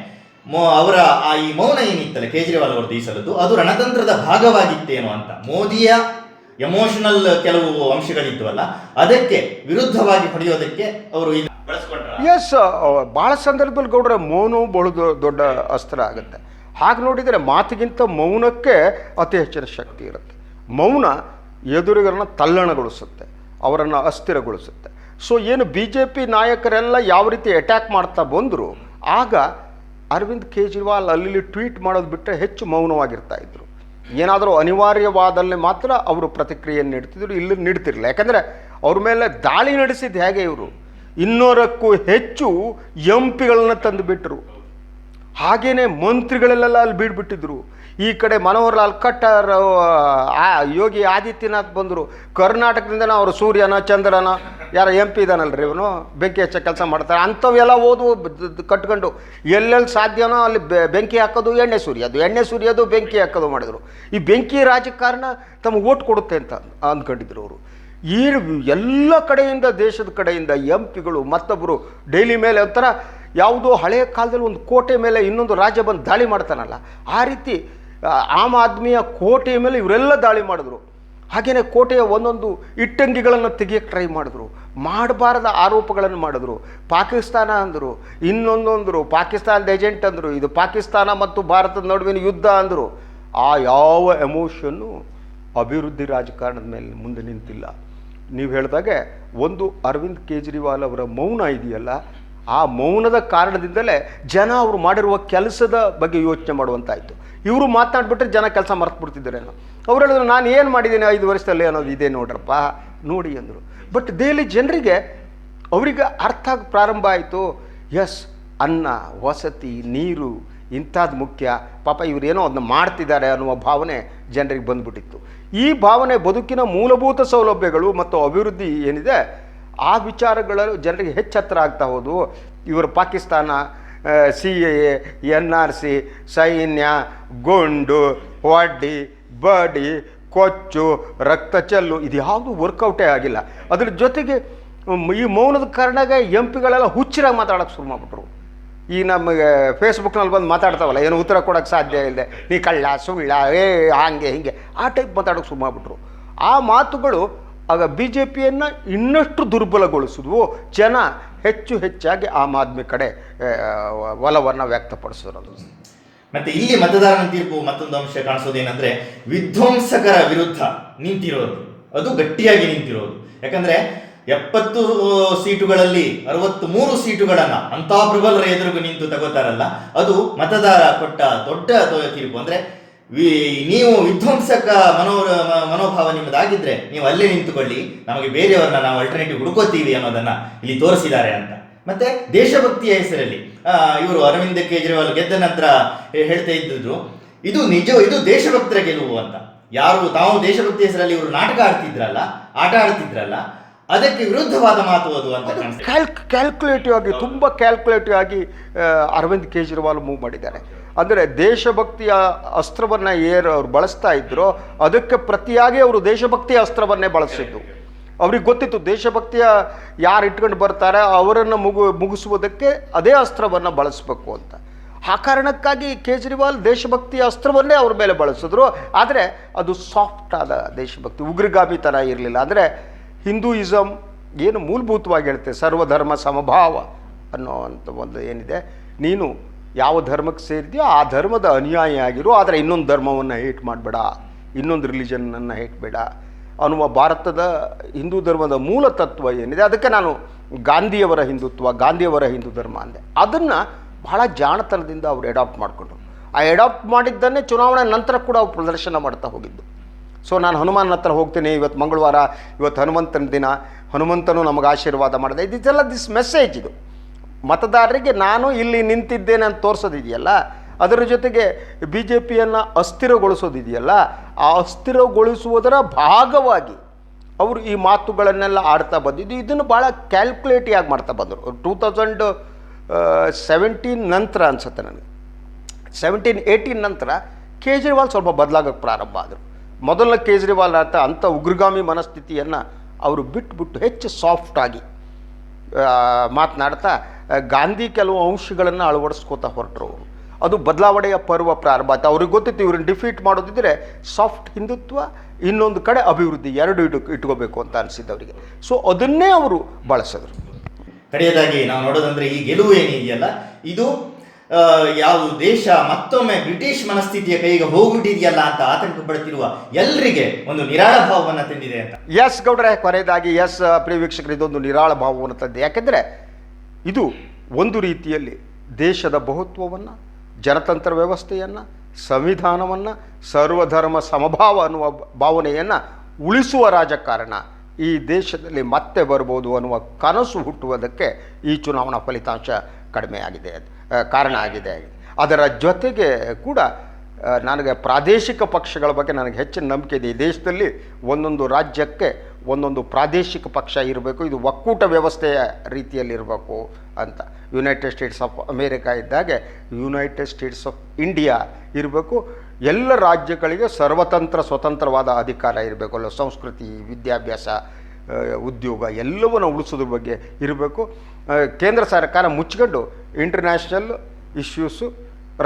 ಮೋ ಅವರ ಆ ಈ ಮೌನ ಏನಿತ್ತಲ್ಲ ಕೇಜ್ರಿವಾಲ್ ಅವರು ಈ ಸಲದ್ದು, ಅದು ರಣತಂತ್ರದ ಭಾಗವಾಗಿತ್ತೇನೋ ಅಂತ. ಮೋದಿಯ ಎಮೋಷನಲ್ ಕೆಲವು ಅಂಶಗಳಿದ್ವಲ್ಲ, ಅದಕ್ಕೆ ವಿರುದ್ಧವಾಗಿ ಪಡೆಯೋದಕ್ಕೆ ಅವರು ಇದು ಎಸ್ ಭಾಳ ಸಂದರ್ಭದಲ್ಲಿ ಗೌಡ್ರೆ ಮೌನವು ಬಹಳ ದೊಡ್ಡ ಅಸ್ತ್ರ ಆಗುತ್ತೆ. ಹಾಗೆ ನೋಡಿದರೆ ಮಾತಿಗಿಂತ ಮೌನಕ್ಕೆ ಅತಿ ಹೆಚ್ಚಿನ ಶಕ್ತಿ ಇರುತ್ತೆ. ಮೌನ ಎದುರಿಗರನ್ನ ತಲ್ಲಣಗೊಳಿಸುತ್ತೆ, ಅವರನ್ನು ಅಸ್ಥಿರಗೊಳಿಸುತ್ತೆ. ಸೊ ಏನು ಬಿ ಜೆ ಪಿ ನಾಯಕರೆಲ್ಲ ಯಾವ ರೀತಿ ಅಟ್ಯಾಕ್ ಮಾಡ್ತಾ ಬಂದರು, ಆಗ ಅರವಿಂದ್ ಕೇಜ್ರಿವಾಲ್ ಅಲ್ಲಿ ಟ್ವೀಟ್ ಮಾಡೋದು ಬಿಟ್ಟರೆ ಹೆಚ್ಚು ಮೌನವಾಗಿರ್ತಾ ಇದ್ರು. ಏನಾದರೂ ಅನಿವಾರ್ಯವಾದಲ್ಲಿ ಮಾತ್ರ ಅವರು ಪ್ರತಿಕ್ರಿಯೆಯನ್ನು ನೀಡ್ತಿದ್ರು, ಇಲ್ಲಿ ನೀಡ್ತಿರಲಿಲ್ಲ. ಯಾಕಂದರೆ ಅವ್ರ ಮೇಲೆ ದಾಳಿ ನಡೆಸಿದ್ದು ಹೇಗೆ ಇವರು? ಇನ್ನೂರಕ್ಕೂ ಹೆಚ್ಚು ಎಂ ಪಿಗಳನ್ನ ತಂದು ಬಿಟ್ಟರು ಹಾಗೇನೆ ಮಂತ್ರಿಗಳೆಲ್ಲ ಅಲ್ಲಿ ಬೀಡ್ಬಿಟ್ಟಿದ್ರು ಈ ಕಡೆ ಮನೋಹರ್ ಲಾಲ್ ಖಟ್ಟರ್ ಯೋಗಿ ಆದಿತ್ಯನಾಥ್ ಬಂದರು. ಕರ್ನಾಟಕದಿಂದನೇ ಅವರು ಸೂರ್ಯನ, ಚಂದ್ರನ, ಯಾರ ಎಂ ಪಿ ಇದಾನಲ್ರಿ ಇವನು? ಬೆಂಕಿ ಹಚ್ಚ ಕೆಲಸ ಮಾಡ್ತಾರೆ. ಅಂಥವೆಲ್ಲ ಓದು ಕಟ್ಕೊಂಡು. ಎಲ್ಲೆಲ್ಲಿ ಸಾಧ್ಯನೋ ಅಲ್ಲಿ ಬೆಂಕಿ ಹಾಕೋದು ಎಣ್ಣೆ ಸುರಿಯೋದು ಎಣ್ಣೆ ಸುರಿಯೋದು ಬೆಂಕಿ ಹಾಕೋದು ಮಾಡಿದ್ರು. ಈ ಬೆಂಕಿ ರಾಜಕಾರಣ ತಮಗೆ ಓಟ್ ಕೊಡುತ್ತೆ ಅಂತ ಅಂದ್ಕೊಂಡಿದ್ರು ಅವರು. ಈ ಎಲ್ಲ ಕಡೆಯಿಂದ, ದೇಶದ ಕಡೆಯಿಂದ ಎಂ ಪಿಗಳು ಮತ್ತೊಬ್ಬರು ಡೈಲಿ ಮೇಲೆ ಒಂಥರ ಯಾವುದೋ ಹಳೆಯ ಕಾಲದಲ್ಲಿ ಒಂದು ಕೋಟೆ ಮೇಲೆ ಇನ್ನೊಂದು ರಾಜ್ಯ ಬಂದು ದಾಳಿ ಮಾಡ್ತಾನಲ್ಲ, ಆ ರೀತಿ ಆಮ್ ಆದ್ಮಿಯ ಕೋಟೆಯ ಮೇಲೆ ಇವರೆಲ್ಲ ದಾಳಿ ಮಾಡಿದ್ರು. ಹಾಗೆಯೇ ಕೋಟೆಯ ಒಂದೊಂದು ಇಟ್ಟಂಗಿಗಳನ್ನು ತೆಗಿಯಕ್ಕೆ ಟ್ರೈ ಮಾಡಿದ್ರು, ಮಾಡಬಾರದ ಆರೋಪಗಳನ್ನು ಮಾಡಿದ್ರು. ಪಾಕಿಸ್ತಾನ ಅಂದರು, ಇನ್ನೊಂದೊಂದರು, ಪಾಕಿಸ್ತಾನದ ಏಜೆಂಟ್ ಅಂದರು, ಇದು ಪಾಕಿಸ್ತಾನ ಮತ್ತು ಭಾರತದ ನಡುವಿನ ಯುದ್ಧ ಅಂದರು. ಆ ಯಾವ ಎಮೋಷನ್ನು ಅಭಿವೃದ್ಧಿ ರಾಜಕಾರಣದ ಮೇಲೆ ಮುಂದೆ ನಿಂತಿಲ್ಲ. ನೀವು ಹೇಳಿದಾಗೆ ಒಂದು ಅರವಿಂದ್ ಕೇಜ್ರಿವಾಲ್ ಅವರ ಮೌನ ಇದೆಯಲ್ಲ, ಆ ಮೌನದ ಕಾರಣದಿಂದಲೇ ಜನ ಅವರು ಮಾಡಿರುವ ಕೆಲಸದ ಬಗ್ಗೆ ಯೋಚನೆ ಮಾಡುವಂತಾಯಿತು. ಇವರು ಮಾತನಾಡ್ಬಿಟ್ರೆ ಜನ ಕೆಲಸ ಮರ್ತು ಬಿಡ್ತಿದ್ದಾರೇನೋ ಅವ್ರು ಹೇಳಿದ್ರು, ನಾನು ಏನು ಮಾಡಿದ್ದೀನಿ ಐದು ವರ್ಷದಲ್ಲಿ ಅನ್ನೋದು ಇದೆ ನೋಡ್ರಪ್ಪ, ನೋಡಿ ಅಂದರು. ಬಟ್ ದೇಲಿ ಜನರಿಗೆ ಅವರಿಗೆ ಅರ್ಥ ಪ್ರಾರಂಭ ಆಯಿತು ಎಸ್ ಅನ್ನ, ವಸತಿ, ನೀರು ಇಂಥದ್ದು ಮುಖ್ಯ. ಪಾಪ ಇವರೇನೋ ಅದನ್ನ ಮಾಡ್ತಿದ್ದಾರೆ ಅನ್ನುವ ಭಾವನೆ ಜನರಿಗೆ ಬಂದ್ಬಿಟ್ಟಿತ್ತು. ಈ ಭಾವನೆ ಬದುಕಿನ ಮೂಲಭೂತ ಸೌಲಭ್ಯಗಳು ಮತ್ತು ಅಭಿವೃದ್ಧಿ ಏನಿದೆ, ಆ ವಿಚಾರಗಳು ಜನರಿಗೆ ಹೆಚ್ಚು ಹತ್ರ ಆಗ್ತಾ ಹೋದವು ಇವರು Pakistan C A N R C, ಸೈನ್ಯ, ಗುಂಡು ವಡ್ಡಿ ಬಡಿ, ಕೊಚ್ಚು ರಕ್ತ ಚೆಲ್ಲು ಇದು ಯಾವುದು ವರ್ಕೌಟೇ ಆಗಿಲ್ಲ. ಅದ್ರ ಜೊತೆಗೆ, ಈ ಮೌನದ ಕಾರಣಾಗ ಎಂ ಪಿಗಳೆಲ್ಲ ಹುಚ್ಚರಾಗಿ ಮಾತಾಡೋಕ್ಕೆ ಶುರು ಮಾಡಿಬಿಟ್ರು. ಈ ನಮಗೆ ಫೇಸ್ಬುಕ್ನಲ್ಲಿ ಬಂದು ಮಾತಾಡ್ತಾವಲ್ಲ, ಏನು ಉತ್ತರ ಕೊಡೋಕ್ಕೆ ಸಾಧ್ಯ ಇಲ್ಲದೆ ನೀ ಕಳ್ಳ, ಸುಳ್ಳ, ಏ, ಹಾಗೆ, ಹಿಂಗೆ, ಆ ಟೈಪ್ ಮಾತಾಡೋಕ್ಕೆ ಶುರು ಮಾಡಿಬಿಟ್ರು ಆ ಮಾತುಗಳು ಆಗ ಬಿ ಜೆ ಪಿಯನ್ನು ಇನ್ನಷ್ಟು ದುರ್ಬಲಗೊಳಿಸಿದ್ವು. ಜನ ಹೆಚ್ಚು ಹೆಚ್ಚಾಗಿ ಆಮ್ ಆದ್ಮಿ ಕಡೆ ಒಲವನ್ನು ವ್ಯಕ್ತಪಡಿಸಿರೋದು. ಮತ್ತೆ ಇಲ್ಲಿ ಮತದಾರನ ತೀರ್ಪು ಮತ್ತೊಂದು ಅಂಶ ಕಾಣಿಸೋದೇನಂದ್ರೆ ವಿಧ್ವಂಸಕರ ವಿರುದ್ಧ ನಿಂತಿರೋದು. ಅದು ಗಟ್ಟಿಯಾಗಿ ನಿಂತಿರೋದು. ಯಾಕಂದ್ರೆ ಎಪ್ಪತ್ತು ಸೀಟುಗಳಲ್ಲಿ ಅರವತ್ತು ಮೂರು ಸೀಟುಗಳನ್ನ ಅಂತ ಪ್ರಬಲರ ಎದುರುಗೂ ನಿಂತು ತಗೋತಾರಲ್ಲ, ಅದು ಮತದಾರ ಕೊಟ್ಟ ದೊಡ್ಡ ತೀರ್ಪು. ಅಂದ್ರೆ ನೀವು ವಿಧ್ವಂಸಕ ಮನೋ ಮನೋಭಾವ ನಿಮ್ಮದಾಗಿದ್ರೆ ನೀವು ಅಲ್ಲೇ ನಿಂತುಕೊಳ್ಳಿ, ನಮಗೆ ಬೇರೆಯವರನ್ನ ನಾವು ಅಲ್ಟರ್ನೇಟಿವ್ ಹುಡುಕೋತೀವಿ ಅನ್ನೋದನ್ನ ಇಲ್ಲಿ ತೋರಿಸಿದ್ದಾರೆ ಅಂತ. ಮತ್ತೆ ದೇಶಭಕ್ತಿಯ ಹೆಸರಲ್ಲಿ ಇವರು ಅರವಿಂದ ಕೇಜ್ರಿವಾಲ್ ಗೆದ್ದ ನಂತರ ಹೇಳ್ತಾ ಇದ್ದಿದ್ರು, ಇದು ನಿಜ, ಇದು ದೇಶಭಕ್ತರ ಗೆಲುವು ಅಂತ. ಯಾರು, ತಾವು ದೇಶಭಕ್ತಿ ಹೆಸರಲ್ಲಿ ಇವರು ನಾಟಕ ಆಡ್ತಿದ್ರಲ್ಲ, ಆಟ ಆಡ್ತಿದ್ರಲ್ಲ ಅದಕ್ಕೆ ವಿರುದ್ಧವಾದ ಮಾತು ಅದು ಅಂತ ಕ್ಯಾಲ್ಕ್ ಕ್ಯಾಲ್ಕುಲೇಟಿವ್ ಆಗಿ ತುಂಬ ಕ್ಯಾಲ್ಕುಲೇಟಿವ್ ಆಗಿ ಅರವಿಂದ್ ಕೇಜ್ರಿವಾಲ್ ಮೂವ್ ಮಾಡಿದ್ದಾರೆ. ಅಂದರೆ ದೇಶಭಕ್ತಿಯ ಅಸ್ತ್ರವನ್ನು ಏನು ಅವ್ರು ಬಳಸ್ತಾ ಇದ್ರೋ ಅದಕ್ಕೆ ಪ್ರತಿಯಾಗಿ ಅವರು ದೇಶಭಕ್ತಿಯ ಅಸ್ತ್ರವನ್ನೇ ಬಳಸಿದ್ದು. ಅವ್ರಿಗೆ ಗೊತ್ತಿತ್ತು ದೇಶಭಕ್ತಿಯ ಯಾರು ಇಟ್ಕೊಂಡು ಬರ್ತಾರೆ ಅವರನ್ನು ಮುಗು ಮುಗಿಸುವುದಕ್ಕೆ ಅದೇ ಅಸ್ತ್ರವನ್ನು ಬಳಸಬೇಕು ಅಂತ. ಆ ಕಾರಣಕ್ಕಾಗಿ ಕೇಜ್ರಿವಾಲ್ ದೇಶಭಕ್ತಿಯ ಅಸ್ತ್ರವನ್ನೇ ಅವ್ರ ಮೇಲೆ ಬಳಸಿದ್ರು. ಆದರೆ ಅದು ಸಾಫ್ಟ್ ಆದ ದೇಶಭಕ್ತಿ ಉಗ್ರಗಾಮಿತನ ಇರಲಿಲ್ಲ. ಅಂದರೆ ಹಿಂದೂಯಿಸಮ್ ಏನು ಮೂಲಭೂತವಾಗಿ ಹೇಳುತ್ತೆ ಸರ್ವಧರ್ಮ ಸಮಭಾವ ಅನ್ನೋವಂಥ ಒಂದು ಏನಿದೆ. ನೀನು ಯಾವ ಧರ್ಮಕ್ಕೆ ಸೇರಿದೆಯೋ ಆ ಧರ್ಮದ ಅನುಯಾಯಿ ಆಗಿರು, ಆದರೆ ಇನ್ನೊಂದು ಧರ್ಮವನ್ನು ಹೇಟ್ ಮಾಡಬೇಡ, ಇನ್ನೊಂದು ರಿಲಿಜನನ್ನು ಹೇಟ್ ಬೇಡ ಅನ್ನುವ ಭಾರತದ ಹಿಂದೂ ಧರ್ಮದ ಮೂಲ ತತ್ವ ಏನಿದೆ, ಅದಕ್ಕೆ ನಾನು ಗಾಂಧಿಯವರ ಹಿಂದುತ್ವ, ಗಾಂಧಿಯವರ ಹಿಂದೂ ಧರ್ಮ ಅಂದೆ. ಅದನ್ನು ಬಹಳ ಜಾಣತನದಿಂದ ಅವರು ಅಡಾಪ್ಟ್ ಮಾಡಿಕೊಂಡ್ರು. ಆ ಅಡಾಪ್ಟ್ ಮಾಡಿದ್ದನ್ನೇ ಚುನಾವಣೆ ನಂತರ ಕೂಡ ಅವ್ರು ಪ್ರದರ್ಶನ ಮಾಡ್ತಾ ಹೋಗಿದ್ದು. ಸೊ ನಾನು ಹನುಮಾನ್ ಹತ್ರ ಹೋಗ್ತೀನಿ. ಇವತ್ತು ಮಂಗಳವಾರ, ಇವತ್ತು ಹನುಮಂತನ ದಿನ. ಹನುಮಂತನು ನಮಗೆ ಆಶೀರ್ವಾದ ಮಾಡಿದೆ. ಇದೆಲ್ಲ ದಿಸ್ ಮೆಸೇಜ್ ಇದು. ಮತದಾರರಿಗೆ ನಾನು ಇಲ್ಲಿ ನಿಂತಿದ್ದೇನೆ ಅಂತ ತೋರಿಸೋದಿದೆಯಲ್ಲ? ಅದರ ಜೊತೆಗೆ ಬಿ ಜೆ ಪಿಯನ್ನು ಅಸ್ಥಿರಗೊಳಿಸೋದಿದೆಯಲ್ಲ? ಆ ಅಸ್ಥಿರಗೊಳಿಸುವುದರ ಭಾಗವಾಗಿ ಅವರು ಈ ಮಾತುಗಳನ್ನೆಲ್ಲ ಆಡ್ತಾ ಬಂದಿದ್ದು. ಇದನ್ನು ಭಾಳ ಕ್ಯಾಲ್ಕುಲೇಟಿಯಾಗಿ ಮಾಡ್ತಾ ಬಂದರು. ಟೂ ತೌಸಂಡ್ ಸೆವೆಂಟೀನ್ ನಂತರ ಅನಿಸುತ್ತೆ ನನಗೆ. ಸೆವೆಂಟೀನ್ ಏಯ್ಟೀನ್ ನಂತರ ಕೇಜ್ರಿವಾಲ್ ಸ್ವಲ್ಪ ಬದಲಾಗಕ್ಕೆ ಪ್ರಾರಂಭ ಆದರು. ಮೊದಲ ಕೇಜ್ರಿವಾಲ್ ಅಂತ ಅಂಥ ಉಗ್ರಗಾಮಿ ಮನಸ್ಥಿತಿಯನ್ನು ಅವರು ಬಿಟ್ಟುಬಿಟ್ಟು ಹೆಚ್ಚು ಸಾಫ್ಟಾಗಿ ಮಾತನಾಡ್ತಾ ಗಾಂಧಿ ಕೆಲವು ಅಂಶಗಳನ್ನು ಅಳವಡಿಸ್ಕೋತಾ ಹೊರಟರು ಅವರು. ಅದು ಬದಲಾವಣೆಯ ಪರ್ವ ಪ್ರಾರಂಭ ಆಯ್ತು. ಅವ್ರಿಗೆ ಗೊತ್ತಿತ್ತು ಇವ್ರನ್ನ ಡಿಫೀಟ್ ಮಾಡೋದಿದ್ರೆ ಸಾಫ್ಟ್ ಹಿಂದುತ್ವ, ಇನ್ನೊಂದು ಕಡೆ ಅಭಿವೃದ್ಧಿ, ಎರಡು ಇಟ್ಟು ಇಟ್ಕೋಬೇಕು ಅಂತ ಅನಿಸಿದ್ದು ಅವರಿಗೆ. ಸೊ ಅದನ್ನೇ ಅವರು ಬಳಸಿದ್ರು. ಕಡೆಯದಾಗಿ ನಾವು ನೋಡೋದಂದ್ರೆ ಈ ಗೆಲುವು ಏನಿದೆಯಲ್ಲ, ಇದು ಯಾವ ದೇಶ ಮತ್ತೊಮ್ಮೆ ಬ್ರಿಟಿಷ್ ಮನಸ್ಥಿತಿಯ ಕೈಗೆ ಹೋಗ್ಬಿಟ್ಟಿದೆಯಲ್ಲ ಅಂತ ಆತಂಕ ಪಡುತ್ತಿರುವ ಎಲ್ಲರಿಗೆ ಒಂದು ನಿರಾಳ ಭಾವವನ್ನು ತಂದಿದೆ ಅಂತ. ಎಸ್ ಗೌಡ್ರೆ, ಕೊನೆಯದಾಗಿ ಎಸ್ ಪ್ರಿಯ ವೀಕ್ಷಕರು, ಇದೊಂದು ನಿರಾಳ ಭಾವವನ್ನು ತಂದೆ ಯಾಕೆಂದರೆ ಇದು ಒಂದು ರೀತಿಯಲ್ಲಿ ದೇಶದ ಬಹುತ್ವವನ್ನು, ಜನತಂತ್ರ ವ್ಯವಸ್ಥೆಯನ್ನು, ಸಂವಿಧಾನವನ್ನು, ಸರ್ವಧರ್ಮ ಸಮಭಾವ ಅನ್ನುವ ಭಾವನೆಯನ್ನು ಉಳಿಸುವ ರಾಜಕಾರಣ ಈ ದೇಶದಲ್ಲಿ ಮತ್ತೆ ಬರ್ಬೋದು ಅನ್ನುವ ಕನಸು ಹುಟ್ಟುವುದಕ್ಕೆ ಈ ಚುನಾವಣಾ ಫಲಿತಾಂಶ ಕಡಿಮೆಯಾಗಿದೆ ಕಾರಣ ಆಗಿದೆ. ಅದರ ಜೊತೆಗೆ ಕೂಡ ನನಗೆ ಪ್ರಾದೇಶಿಕ ಪಕ್ಷಗಳ ಬಗ್ಗೆ ನನಗೆ ಹೆಚ್ಚಿನ ನಂಬಿಕೆ ಇದೆ. ಈ ದೇಶದಲ್ಲಿ ಒಂದೊಂದು ರಾಜ್ಯಕ್ಕೆ ಒಂದೊಂದು ಪ್ರಾದೇಶಿಕ ಪಕ್ಷ ಇರಬೇಕು. ಇದು ಒಕ್ಕೂಟ ವ್ಯವಸ್ಥೆಯ ರೀತಿಯಲ್ಲಿರಬೇಕು ಅಂತ. ಯುನೈಟೆಡ್ ಸ್ಟೇಟ್ಸ್ ಆಫ್ ಅಮೇರಿಕಾ ಇದ್ದಾಗೆ ಯುನೈಟೆಡ್ ಸ್ಟೇಟ್ಸ್ ಆಫ್ ಇಂಡಿಯಾ ಇರಬೇಕು. ಎಲ್ಲ ರಾಜ್ಯಗಳಿಗೆ ಸರ್ವತಂತ್ರ, ಸ್ವತಂತ್ರವಾದ ಅಧಿಕಾರ ಇರಬೇಕು. ಅಲ್ಲ, ಸಂಸ್ಕೃತಿ, ವಿದ್ಯಾಭ್ಯಾಸ ಉದ್ಯೋಗ ಎಲ್ಲವನ್ನು ಉಳಿಸೋದ್ರ ಬಗ್ಗೆ ಇರಬೇಕು. ಕೇಂದ್ರ ಸರ್ಕಾರ ಮುಚ್ಕೊಂಡು ಇಂಟರ್ನ್ಯಾಷನಲ್ ಇಶ್ಯೂಸು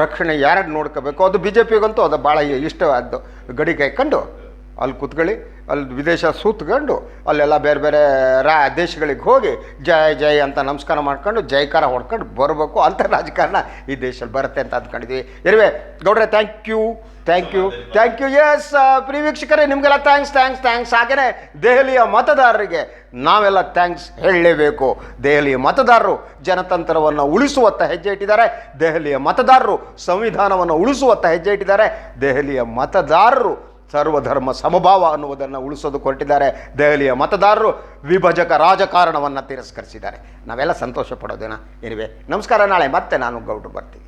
ರಕ್ಷಣೆ ಯಾರು ನೋಡ್ಕೋಬೇಕು? ಅದು ಬಿ ಜೆ ಪಿಗಂತೂ ಅದು ಭಾಳ ಇಷ್ಟವಾದ್ದು. ಗಡಿ ಕಾಯ್ಕೊಂಡು ಅಲ್ಲಿ ಕೂತ್ಕೊಳ್ಳಿ, ಅಲ್ಲಿ ವಿದೇಶ ಸೂತ್ಕೊಂಡು ಅಲ್ಲೆಲ್ಲ ಬೇರೆ ಬೇರೆ ರಾ, ದೇಶಗಳಿಗೆ ಹೋಗಿ ಜಯ ಜಯ ಅಂತ ನಮಸ್ಕಾರ ಮಾಡ್ಕೊಂಡು ಜಯಕಾರ ಹೊಡ್ಕೊಂಡು ಬರಬೇಕು. ಅಂತ ರಾಜಕಾರಣ ಈ ದೇಶದಲ್ಲಿ ಬರುತ್ತೆ ಅಂತ ಅಂದ್ಕೊಂಡಿದ್ವಿ ಇರುವೆ ಗೌಡ್ರೆ thank you thank you thank you yes ಪ್ರಿಯ ವೀಕ್ಷಕರೇ, ನಿಮಗೆಲ್ಲ ಥ್ಯಾಂಕ್ಸ್ ಥ್ಯಾಂಕ್ಸ್ ಥ್ಯಾಂಕ್ಸ್ ಹಾಗೆಯೇ ದೆಹಲಿಯ ಮತದಾರರಿಗೆ ನಾವೆಲ್ಲ ಥ್ಯಾಂಕ್ಸ್ ಹೇಳಲೇಬೇಕು. ದೆಹಲಿಯ ಮತದಾರರು ಜನತಂತ್ರವನ್ನು ಉಳಿಸುವತ್ತ ಹೆಜ್ಜೆ ಇಟ್ಟಿದ್ದಾರೆ. ದೆಹಲಿಯ ಮತದಾರರು ಸಂವಿಧಾನವನ್ನು ಉಳಿಸುವತ್ತ ಹೆಜ್ಜೆ ಇಟ್ಟಿದ್ದಾರೆ. ದೆಹಲಿಯ ಮತದಾರರು ಸರ್ವಧರ್ಮ ಸಮಭಾವ ಅನ್ನುವುದನ್ನು ಉಳಿಸೋದು ಕೊಟ್ಟಿದ್ದಾರೆ. ದೆಹಲಿಯ ಮತದಾರರು ವಿಭಜಕ ರಾಜಕಾರಣವನ್ನು ತಿರಸ್ಕರಿಸಿದ್ದಾರೆ. ನಾವೆಲ್ಲ ಸಂತೋಷ ಪಡೋದೇನಾ ಏನಿವೆ ನಮಸ್ಕಾರ. ನಾಳೆ ಮತ್ತೆ ನಾನು ಗೌಡ್ರು ಬರ್ತೀವಿ